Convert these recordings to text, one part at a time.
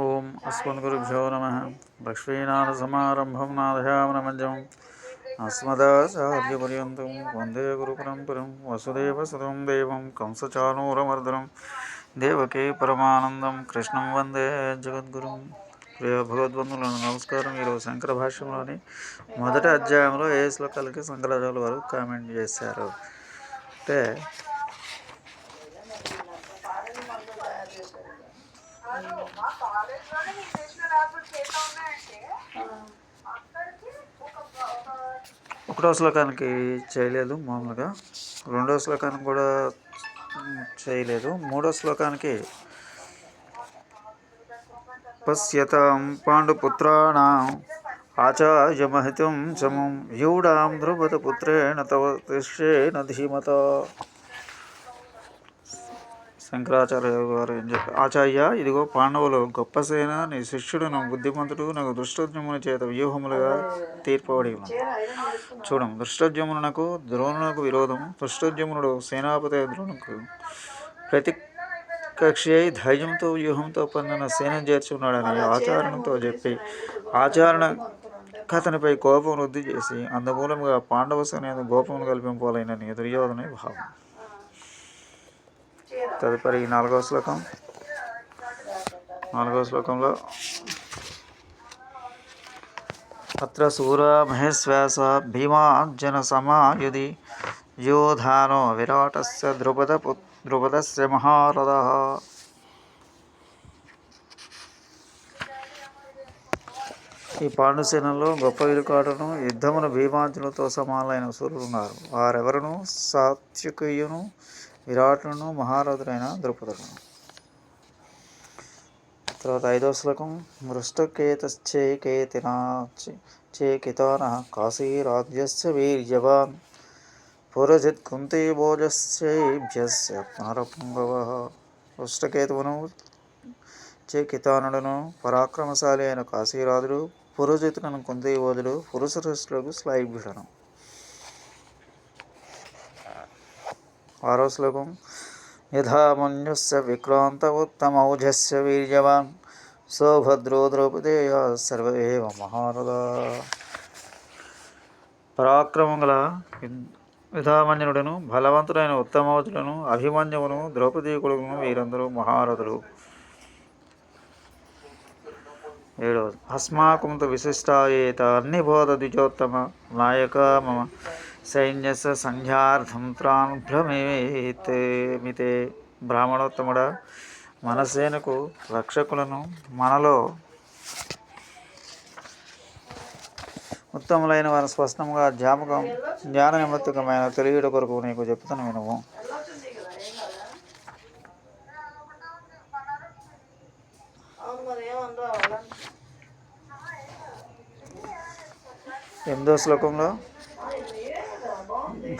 ఓం అస్మద్గురుభ్యో నమ. లక్ష్మీనాథసమారంభం నాదయామనమజ్జం. అస్మదాచార్యపర్యంతం వందే గురు పరంపరం వసుదేవ సుతం దేవం కంసచానూరమర్దనం దేవకీ పరమానందం కృష్ణం వందే జగద్గురుం. ప్రియ భగవద్బంధువులను నమస్కారం. ఈరోజు శంకర భాష్యంలోని మొదటి అధ్యాయంలో ఏ శ్లోకాలకి శంకరాచార్యుల వారు కామెంట్ చేశారు? అంటే ఒకటో శ్లోకానికి చేయలేదు మామూలుగా. రెండో శ్లోకానికి కూడా చేయలేదు. మూడో శ్లోకానికి పశ్యతాం పాండుపుత్రాణం ఆచార్యమహితం సమం యూడాం ధ్రువతపుత్రేణ తవ తిష్యేన ధీమత శంకరాచార్య గారు ఏం చెప్పారు? ఆచార్య ఇదిగో పాండవులు గొప్ప సేన నీ శిష్యుడును బుద్ధిమంతుడు నాకు దుష్టోద్యముని చేత వ్యూహములుగా తీర్పబడి చూడం దృష్టోద్యమునకు ద్రోణునకు విరోధం దృష్టోద్యమునుడు సేనాపతి ద్రోణుకు ప్రతి కక్షి అయి ధైర్యంతో వ్యూహంతో పొందిన సేన చేర్చున్నాడని ఆచరణతో చెప్పి ఆచరణ కథనిపై కోపం వృద్ధి చేసి అందుమూలంగా పాండవ సేన గోపమును కల్పింపాలైనని దుర్యోధన భావం. తదుపరి నాలుగవ శ్లోకం. నాలుగవ శ్లోకంలో అత్ర సూర మహేశ్వాస భీమార్జున సమాయుధి యోధానో విరాటస్ ద్రుపద పు మహారథ. ఈ పాండుసేనలో గొప్ప విలుకాటను యుద్ధమును భీమార్జునులతో సమానమైన సూర్యులు ఉన్నారు. వారెవరును? సాత్వికయును విరాటును మహారథుడైన ద్రుపదుడు. తర్వాత ఐదో శ్లోకం మృష్టకేతశ్చేకేతినా చేకితాన కాశీరాజ్యస్య వీర్యవాన్ పురజిత్ కుంతీభోజస్యేభ్యస్య పునరపుంగవ. మృష్టకేతువును చేకితానుడును పరాక్రమశాలి అయిన కాశీరాజుడు పురజితులను కుంతీభోజుడు పురుషశ్రులకు స్లైభ్యుడను ఆరో శ్లోకం యథామన్యుస్య విక్రాంత ఉత్తమౌజస్య వీర్యవాన్ సౌభద్రో ద్రౌపదేయ సర్వేవ మహారద మహారథ పరాక్రమం గల విధామన్యుడును బలవంతుడైన ఉత్తమౌజులను అభిమన్యువును ద్రౌపదీ కొడుకును వీరందరూ మహారథులు ఏడవది అస్మాకుంత విశిష్టాయేత అన్ని అన్నిబోధ ద్విజోత్తమ నాయక మమ సైన్యస్య సంధ్యార్థం త్రాన్ భ్రమేతే మితే. బ్రాహ్మణోత్తముడ మన సేనకు రక్షకులను మనలో ఉత్తములైన వారి స్పష్టంగా జ్ఞాపకం జ్ఞాన నిమిత్తకమైన తెలియట కొరకు నీకు చెప్తాను వినుము. ఎనిమిదో శ్లోకంలో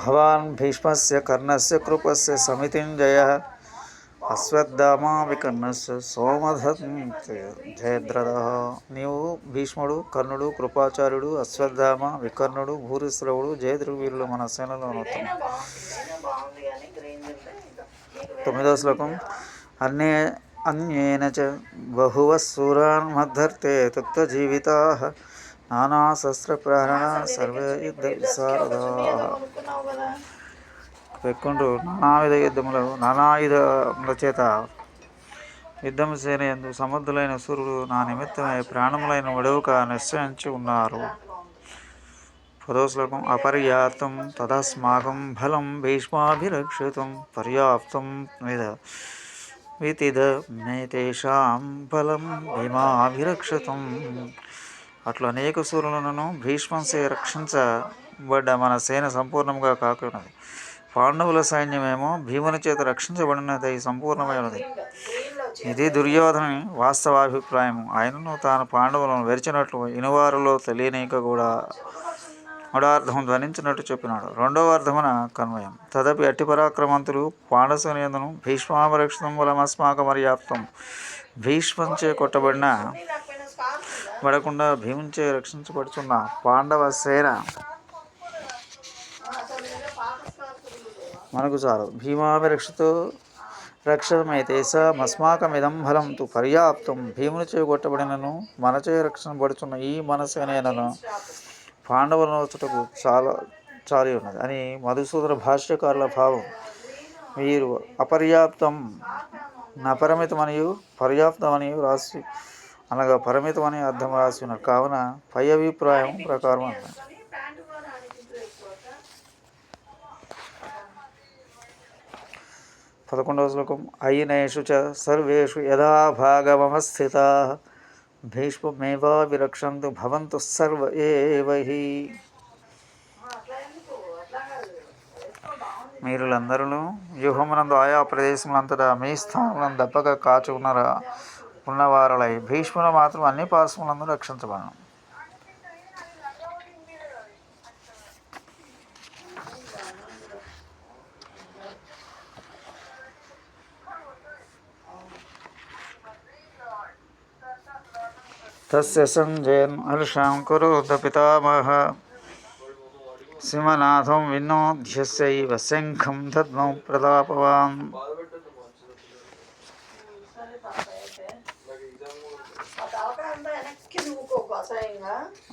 భవాన్ భీష్మస్య కర్ణస్య కృపస్య సమితింజయ అశ్వత్థామా వికర్ణస్ సోమధన్ నీవు భీష్ముడు కర్ణుడు కృపాచార్యుడు అశ్వత్థామ వికర్ణుడు భూరిశ్రవుడు జయద్రు వీరులు మన సేనలో ఉత్తమం బాగుంది తొమ్మిదో శ్లోకం అన్నే అన్యేన చ బహువ సూరాన్ మద్ధర్తే తుక్త నానా శస్త్రప్రారణ సర్వే యుద్ధ విశారదా. పెక్కుంటూ నానావిధ యుద్ధములు నానాయుధముల చేత యుద్ధం సేన ఎందు సమర్థులైన సూర్యుడు నా నిమిత్తమై ప్రాణములైన వడవుక నిశ్చయించి ఉన్నారు. పదో శ్లోకం అపర్యాప్తం తదస్మాకం బలం భీష్మాభిరక్షితం పర్యాప్తం విధ వితిద మేతేషాం బలం భీమాభిరక్షితం. అట్లు అనేక సూర్యులను భీష్మంసే రక్షించబడ్డ మన సేన సంపూర్ణంగా కాకున్నది. పాండవుల సైన్యమేమో భీముని చేత రక్షించబడినది సంపూర్ణమైనది. ఇది దుర్యోధని వాస్తవాభిప్రాయం ఆయనను తాను పాండవులను వెరిచినట్లు ఇనువారులో తెలియనిక కూడా మూడార్థం ధ్వనించినట్టు చెప్పినాడు. రెండవ అర్థమున కన్వయం. తదపి అట్టి పరాక్రమంతులు పాండసేనందును భీష్మాపరక్షితం వలమస్మాక మర్యాప్తం భీష్మంచే కొట్టబడిన పడకుండా భీముంచే రక్షించబడుతున్న పాండవ సేన. మనకు చాలు. భీమాభిరక్షతో రక్షమైతే మస్మాకమిదం బలం తు పర్యాప్తం. భీముని చేయగొట్టబడినను మనచే రక్షణపడుచున్న ఈ మనసేనను పాండవులను వచ్చుటకు చాలా చాలి ఉన్నది. అని మధుసూదన భాష్యకారుల భావం. వీరు అపర్యాప్తం నపరిమితమనియు పర్యాప్తమనియు రాసి అనగా పరిమితం పరిమితమని అర్థం రాసి ఉన్నారు కావున పై అభిప్రాయం ప్రకారం అన్నారు పదకొండవ శ్లోకం అయినేషు చ సర్వేషు యథా భాగమస్థిత భీష్మేవా విరక్షంతు భవంతు సర్వ ఏవహి. అట్లా మీరులందరూ వ్యూహమునందు ఆయా ప్రదేశములంతటా మీ స్థానములను దప్పక కాచుకున్నారా? ఉన్నవారలై భీష్ములు మాత్రం అన్ని పాశములందు రక్షించబడను. తస్య సంజయన్ హర్షం కురుత పితామహ. సింహనాథం వినోధ్యస్యైవ శంఖం దద్మం ప్రతాపవాన్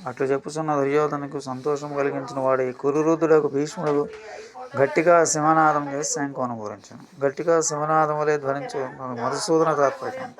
అట్లు చెప్పుచున్న దుర్యోధనకు సంతోషం కలిగించిన వాడి కురురుద్ధుడకు భీష్ముడు గట్టిగా సింహనాదం చేసి శంఖం అనుభవించాను గట్టిగా సింహనాదం వలె ధ్వనించు మధుసూదన తాత్పర్యం.